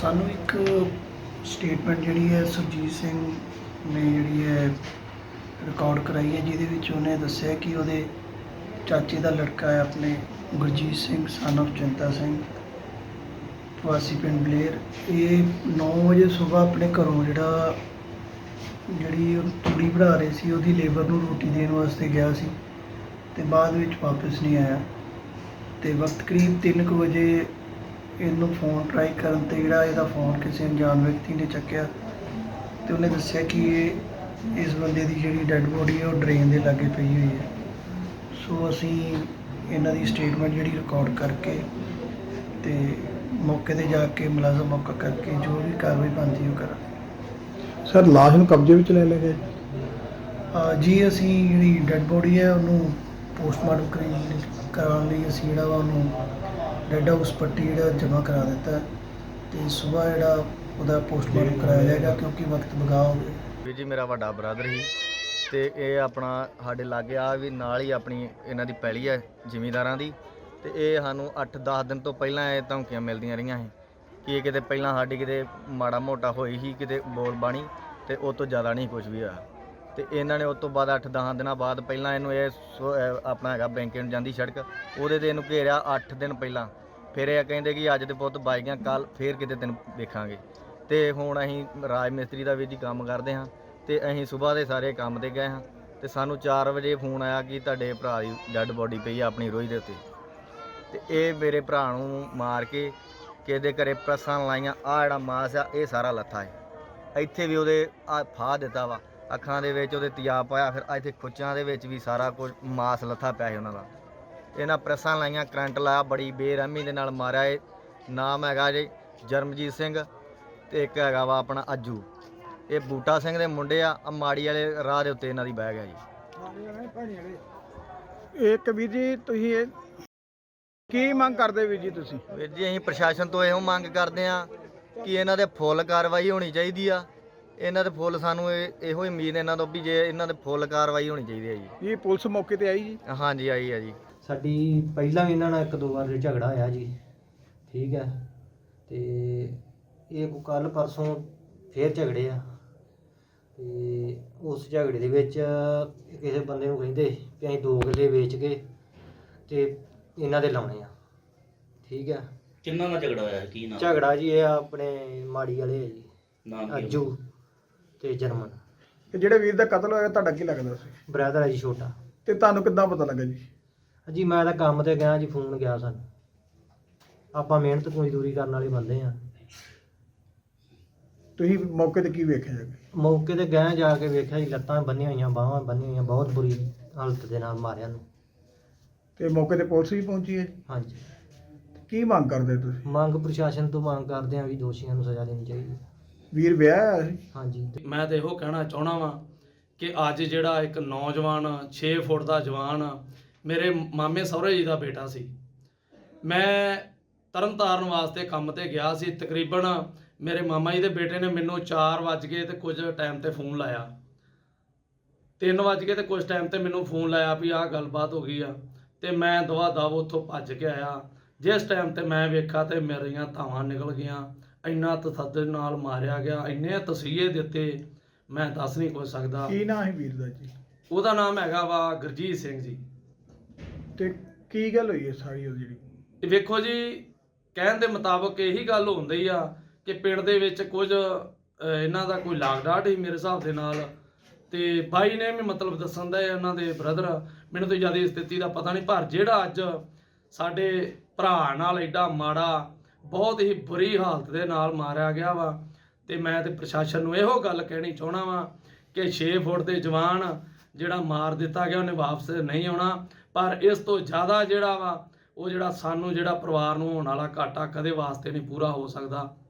ਸਾਨੂੰ ਇੱਕ ਸਟੇਟਮੈਂਟ ਜਿਹੜੀ ਹੈ ਸੁਰਜੀਤ ਸਿੰਘ ਨੇ ਜਿਹੜੀ ਹੈ ਰਿਕਾਰਡ ਕਰਾਈ ਹੈ, ਜਿਹਦੇ ਵਿੱਚ ਉਹਨੇ ਦੱਸਿਆ ਕਿ ਉਹਦੇ ਚਾਚੇ ਦਾ ਲੜਕਾ ਹੈ ਆਪਣੇ ਗੁਰਜੀਤ ਸਿੰਘ ਸਨ of ਚਿੰਤਾ ਸਿੰਘ, ਵਾਸੀ ਪਿੰਡ ਬਲੇਰ। ਇਹ 9 ਵਜੇ ਸਵੇਰ ਆਪਣੇ ਘਰੋਂ ਜਿਹੜਾ, ਜਿਹੜੀ ਉਹ ਤੂੜੀ ਬਣਾ ਰਹੇ ਸੀ, ਉਹਦੀ ਲੇਬਰ ਨੂੰ ਰੋਟੀ ਦੇਣ ਵਾਸਤੇ ਗਿਆ ਸੀ ਤੇ ਬਾਅਦ ਵਿੱਚ ਵਾਪਸ ਨਹੀਂ ਆਇਆ। ਤੇ ਵਕਤ ਕਰੀਬ 3:00 ਵਜੇ ਇਹਨੂੰ ਫੋਨ ਟਰਾਈ ਕਰਨ ਤੇ ਜਿਹੜਾ ਇਹਦਾ ਫੋਨ ਕਿਸੇ ਅਣਜਾਣ ਵਿਅਕਤੀ ਨੇ ਚੱਕਿਆ ਤੇ ਉਹਨੇ ਦੱਸਿਆ ਕਿ ਇਹ, ਇਸ ਬੰਦੇ ਦੀ ਜਿਹੜੀ ਡੈੱਡ ਬੋਡੀ ਹੈ, ਉਹ ਡਰੇਨ ਦੇ ਲਾਗੇ ਪਈ ਹੋਈ ਹੈ। ਸੋ ਅਸੀਂ ਇਹਨਾਂ ਦੀ ਸਟੇਟਮੈਂਟ ਜਿਹੜੀ ਰਿਕਾਰਡ ਕਰਕੇ ਤੇ ਮੌਕੇ ਤੇ ਜਾ ਕੇ ਮੁਲਾਜ਼ਮ ਮੌਕਾ ਕਰਕੇ ਜੋ ਵੀ ਕਾਰਵਾਈ ਬਣਦੀ ਉਹ ਕਰਾਂਗੇ। ਸਰ ਲਾਸ਼ ਨੂੰ ਕਬਜ਼ੇ ਵਿੱਚ ਲੈ ਲਿਆ ਗਿਆ ਜੀ? ਅਹ ਜੀ ਅਸੀਂ ਜਿਹੜੀ ਡੈੱਡ ਬੋਡੀ ਹੈ ਉਹਨੂੰ ਪੋਸਟਮਾਰਟਮ ਕਰੀ ਕਰਾਉਣ ਲਈ ਅਸੀਂ ਜਿਹੜਾ ਵਾ ਉਹਨੂੰ ਡੈੱਡ ਹਾਊਸ ਪੱਟੀ ਜਿਹੜਾ ਜਮ੍ਹਾਂ ਕਰਾ ਦਿੱਤਾ ਹੈ ਤੇ ਸਵੇਰ ਜਿਹੜਾ ਉਹਦਾ ਪੋਸਟਮਾਰਟਮ ਕਰਾਇਆ ਜਾਏਗਾ ਕਿਉਂਕਿ ਵਕਤ ਬਗਾ ਹੋ ਗਿਆ। ਵੀਰ ਜੀ ਮੇਰਾ ਵੱਡਾ ਬ੍ਰਦਰ ਸੀ। ਤੇ ਇਹ ਆਪਣਾ ਸਾਡੇ ਲਾਗੇ ਆ ਵੀ ਨਾਲ ਹੀ ਆਪਣੀ ਇਹਨਾਂ ਦੀ ਪੈਲੀ ਹੈ ਜ਼ਿਮੀਂਦਾਰਾਂ ਦੀ। ਤੇ ਇਹ ਸਾਨੂੰ 8-10 ਦਿਨ ਤੋਂ ਪਹਿਲਾਂ ਇਹ ਧਮਕੀਆਂ ਮਿਲਦੀਆਂ ਰਹੀਆਂ ਸੀ ਕਿ ਇਹ ਕਿਤੇ ਪਹਿਲਾਂ ਸਾਡੀ ਕਿਤੇ ਮਾੜਾ ਮੋਟਾ ਹੋਈ ਸੀ, ਕਿਤੇ ਬੋਲ ਬਾਣੀ ਤੇ ਉਹ ਤੋਂ ਜ਼ਿਆਦਾ ਨਹੀਂ ਕੁਝ ਵੀ ਹੋਇਆ। ਤੇ ਇਹਨਾਂ ਨੇ ਉਸ ਤੋਂ ਬਾਅਦ 8-10 ਦਿਨਾਂ ਬਾਅਦ ਪਹਿਲਾਂ ਇਹਨੂੰ ਇਹ ਸੋ- ਅਹ ਆਪਣਾ ਹੈਗਾ ਬੈਂਕੇ ਨੂੰ ਜਾਂਦੀ ਸੜਕ। ਉਹਦੇ ਤੇ ਇਹਨੂੰ ਘੇਰਿਆ 8 ਦਿਨ ਪਹਿਲਾਂ। ਫਿਰ ਇਹ ਕਹਿੰਦੇ ਕਿ ਅੱਜ ਦੇ ਪੁੱਤ ਬਾਈ ਗਿਆ ਕੱਲ ਫੇਰ ਕਿਤੇ ਦਿਨ ਦੇਖਾਂਗੇ ਤੇ ਹੁਣ ਅਸੀਂ ਰਾਜ ਮਿਸਤਰੀ ਦਾ ਵੀ ਜੀ ਕੰਮ ਕਰਦੇ ਹਾਂ। ਤੇ ਅਸੀਂ ਸਵੇਰ ਦੇ ਸਾਰੇ ਕੰਮ ਤੇ ਗਏ ਹਾਂ ਤੇ ਸਾਨੂੰ 4 ਵਜੇ ਫੋਨ ਆਇਆ ਕਿ ਤੁਹਾਡੇ ਭਰਾ ਦੀ ਡੈੱਡ ਬੋਡੀ ਪਈ ਆ ਆਪਣੀ ਰੋਈ ਦੇ ਉੱਤੇ। ਤੇ ਇਹ ਮੇਰੇ ਭਰਾ ਨੂੰ ਮਾਰ ਕੇ ਕਿਹਦੇ ਘਰੇ ਪ੍ਰਸਾਂ ਲਾਈਆਂ ਆ ਜਿਹੜਾ ਮਾਸ ਆ, ਇਹ ਸਾਰਾ ਲੱਥਾ ਹੈ। ਇੱਥੇ ਵੀ ਉਹਦੇ ਆ ਫਾਹ ਦਿੱਤਾ ਵਾ, ਅੱਖਾਂ ਦੇ ਵਿੱਚ ਉਹਦੇ ਤਿਆਬ ਪਾਇਆ, ਫਿਰ ਇੱਥੇ ਖੁੱਚਾਂ ਦੇ ਵਿੱਚ ਵੀ ਸਾਰਾ ਕੁਝ ਮਾਸ ਲੱਥਾ ਪਿਆ ਸੀ ਉਹਨਾਂ ਦਾ। ਇਹਨਾਂ ਪ੍ਰੈਸਾਂ ਲਾਈਆਂ, ਕਰੰਟ ਲਾਇਆ, ਬੜੀ ਬੇਰਹਿਮੀ ਦੇ ਨਾਲ ਮਾਰਿਆ ਇਹ। ਨਾਮ ਹੈਗਾ ਜੀ ਜਰਮਜੀਤ ਸਿੰਘ ਤੇ ਇੱਕ ਹੈਗਾ ਵਾ ਆਪਣਾ ਅੱਜੂ। ਇਹ ਬੂਟਾ ਸਿੰਘ ਦੇ ਮੁੰਡੇ ਆ ਆਹ ਮਾੜੀ ਵਾਲੇ ਰਾਹ ਦੇ ਉੱਤੇ ਇਹਨਾਂ ਦੀ ਬੈਗ ਹੈ ਜੀ। ਇਹ ਕਬੀਰ ਜੀ ਤੁਸੀਂ ਇਹ ਕੀ ਮੰਗ ਕਰਦੇ ਵੀਰ ਜੀ ਤੁਸੀਂ? ਵੀਰ ਜੀ ਅਸੀਂ ਪ੍ਰਸ਼ਾਸਨ ਤੋਂ ਇਹੋ ਮੰਗ ਕਰਦੇ ਆ ਕਿ ਇਹਨਾਂ ਦੇ ਫੁੱਲ ਕਾਰਵਾਈ ਹੋਣੀ ਚਾਹੀਦੀ ਆ। ਇਹਨਾਂ ਦੇ ਫੁੱਲ ਸਾਨੂੰ ਇਹ- ਇਹੋ ਹੀ ਉਮੀਦ ਇਹਨਾਂ ਤੋਂ ਵੀ ਜੇ ਇਹਨਾਂ ਦੇ ਫੁੱਲ ਕਾਰਵਾਈ ਹੋਣੀ ਚਾਹੀਦੀ ਹੈ ਜੀ। ਇਹ ਪੁਲਿਸ ਮੌਕੇ ਤੇ ਆਈ ਜੀ? ਹਾਂਜੀ ਆਈ ਹੈ ਜੀ। ਸਾਡੀ ਪਹਿਲਾਂ ਵੀ ਇਹਨਾਂ ਨਾਲ ਇੱਕ ਦੋ ਵਾਰ ਝਗੜਾ ਹੋਇਆ ਜੀ। ਠੀਕ ਹੈ। ਤੇ ਇਹ ਕੋ ਕੱਲ ਪਰਸੋਂ ਫੇਰ ਝਗੜੇ ਆ। ਤੇ ਉਸ ਝਗੜੇ ਦੇ ਵਿੱਚ ਕਿਸੇ ਬੰਦੇ ਨੂੰ ਕਹਿੰਦੇ ਕਿ ਅਸੀਂ ਦੋ ਕਿੱਲੇ ਵੇਚ ਕੇ ਤੇ ਇਹਨਾਂ ਦੇ ਲਾਉਣੇ ਆ। ਠੀਕ ਹੈ ਕਿੰਨਾ ਨਾਲ ਝਗੜਾ ਹੋਇਆ ਹੈ? ਕੀ ਨਾਮ? ਝਗੜਾ ਜੀ ਇਹ ਆਪਣੇ ਮਾੜੀ ਵਾਲੇ ਆ ਜੀ ਨਾਮ ਕੀ ਅੱਜੂ ਤੇ ਜਰਮਨ। ਇਹ ਜਿਹੜੇ ਵੀਰ ਦਾ ਕਤਲ ਹੋਇਆ ਤੁਹਾਡਾ ਕੀ ਲੱਗਦਾ ਸੀ? ਬ੍ਰਦਰ ਹੈ ਜੀ ਛੋਟਾ। ਤੇ ਤੁਹਾਨੂੰ ਕਿੱਦਾਂ ਪਤਾ ਲੱਗਾ ਜੀ? ਜੀ ਮੈਂ ਤਾਂ ਕੰਮ ਤੇ ਗਿਆ ਜੀ ਫੋਨ ਗਿਆ ਸਾਨੂੰ। ਆਪਾਂ ਮਿਹਨਤ ਮਜ਼ਦੂਰੀ ਕਰਨ ਵਾਲੇ ਬੰਦੇ ਆ। ਤੁਸੀਂ ਮੌਕੇ ਤੇ ਕੀ ਵੇਖਿਆ ਜੀ ਮੌਕੇ ਤੇ ਗਏ ਜਾ ਕੇ ਵੇਖਿਆ ਜੀ ਲੱਤਾਂ ਬੰਨੀਆਂ ਹੋਈਆਂ ਬਾਹਾਂ ਬੰਨੀਆਂ ਹੋਈਆਂ ਬਹੁਤ ਬੁਰੀ ਹਾਲਤ ਦੇ ਨਾਲ ਮਾਰਿਆ ਨੂੰ। ਤੇ ਮੌਕੇ ਤੇ ਪੁਲਿਸ ਵੀ ਪਹੁੰਚੀ ਹੈ? ਜੀ। ਹਾਂਜੀ। ਕੀ ਮੰਗ ਕਰਦੇ ਤੁਸੀਂ? ਮੰਗ ਪ੍ਰਸ਼ਾਸਨ ਤੋਂ ਮੰਗ ਕਰਦੇ ਆ ਵੀ ਦੋਸ਼ੀਆਂ ਨੂੰ ਸਜ਼ਾ ਦੇਣੀ ਚਾਹੀਦੀ ਵੀਰ ਵਿਆਹ ਹੋਇਆ ਸੀ? ਹਾਂਜੀ। ਮੈਂ ਤਾਂ ਇਹੋ ਕਹਿਣਾ ਚਾਹਣਾ ਵਾਂ ਕਿ ਅੱਜ ਜਿਹੜਾ ਇੱਕ ਨੌਜਵਾਨ 6 ਫੁੱਟ ਦਾ ਜਵਾਨ ਮੇਰੇ ਮਾਮੇ ਸਹੁਰੇ ਜੀ ਦਾ ਬੇਟਾ ਸੀ। ਮੈਂ ਤਰਨਤਾਰਨ ਵਾਸਤੇ ਕੰਮ ਤੇ ਗਿਆ ਸੀ ਤਕਰੀਬਨ ਮੇਰੇ ਮਾਮਾ ਜੀ ਦੇ ਬੇਟੇ ਨੇ ਮੈਨੂੰ 4 ਵਜ ਕੇ ਤੇ ਕੁਝ ਟਾਈਮ ਤੇ ਫੋਨ ਲਾਇਆ। 3 ਵਜ ਕੇ ਤੇ ਕੁਝ ਟਾਈਮ ਤੇ ਮੈਨੂੰ ਫੋਨ ਲਾਇਆ ਵੀ ਆਹ ਗੱਲਬਾਤ ਹੋ ਗਈ ਆ ਤੇ ਮੈਂ ਦਵਾ ਦਵ ਉੱਥੋਂ ਭੱਜ ਕੇ ਆਇਆ। ਜਿਸ ਟਾਈਮ ਤੇ ਮੈਂ ਵੇਖਾ ਤੇ ਮੇਰੀਆਂ ਧਾਵਾਂ ਨਿਕਲ ਗਈਆਂ। ਇੰਨਾ ਤਸੱਦਦ ਨਾਲ ਮਾਰਿਆ ਗਿਆ ਇੰਨੇ ਤਸੀਹੇ ਦਿੱਤੇ। ਮੈਂ ਦੱਸ ਨਹੀਂ ਕੁਝ ਸਕਦਾ। ਕੀ ਨਾਂ ਹੈ ਵੀਰ ਦਾ ਜੀ? ਉਹਦਾ ਨਾਮ ਹੈਗਾ ਵਾ ਗੁਰਜੀਤ ਸਿੰਘ ਜੀ। ਤੇ ਕੀ ਗੱਲ ਹੋਈ ਹੈ ਸਾਰੀ ਉਹ ਜਿਹੜੀ? ਤੇ ਵੇਖੋ ਜੀ ਕਹਿਣ ਦੇ ਮੁਤਾਬਕ ਇਹੀ ਗੱਲ ਹੁੰਦੀ ਆ ਕਿ ਪਿੰਡ ਦੇ ਵਿੱਚ ਕੁਝ ਇਹਨਾਂ ਦਾ ਕੋਈ ਲਾਗਡਾਟ ਹੀ ਮੇਰੇ ਹਿਸਾਬ ਦੇ ਨਾਲ। ਤੇ ਬਾਈ ਨੇ ਵੀ ਮਤਲਬ ਦੱਸਣ ਦਾ ਇਹਨਾਂ ਦੇ ਬ੍ਰਦਰ ਮੈਨੂੰ ਤਾਂ ਜ਼ਿਆਦਾ ਸਥਿਤੀ ਦਾ ਪਤਾ ਨਹੀਂ ਪਰ ਜਿਹੜਾ ਅੱਜ ਸਾਡੇ ਭਰਾ ਨਾਲ ਐਡਾ ਮਾੜਾ, ਬਹੁਤ ਹੀ ਬੁਰੀ ਹਾਲਤ ਦੇ ਨਾਲ ਮਾਰਿਆ ਗਿਆ ਵਾ, ਤੇ ਮੈਂ ਤੇ ਪ੍ਰਸ਼ਾਸਨ ਨੂੰ ਇਹੋ ਗੱਲ ਕਹਿਣੀ ਚਾਹਣਾ ਵਾ ਕਿ 6 ਫੁੱਟ ਦੇ ਜਵਾਨ ਜਿਹੜਾ ਮਾਰ ਦਿੱਤਾ ਗਿਆ, ਉਹਨੇ ਵਾਪਸ ਨਹੀਂ ਆਉਣਾ। ਪਰ ਇਸ ਤੋਂ ਜ਼ਿਆਦਾ ਜਿਹੜਾ ਵਾ, ਉਹ ਜਿਹੜਾ ਸਾਨੂੰ, ਜਿਹੜਾ ਪਰਿਵਾਰ ਨੂੰ ਹੋਣ ਵਾਲਾ ਘਾਟਾ ਕਦੇ ਵਾਸਤੇ ਨਹੀਂ ਪੂਰਾ ਹੋ ਸਕਦਾ।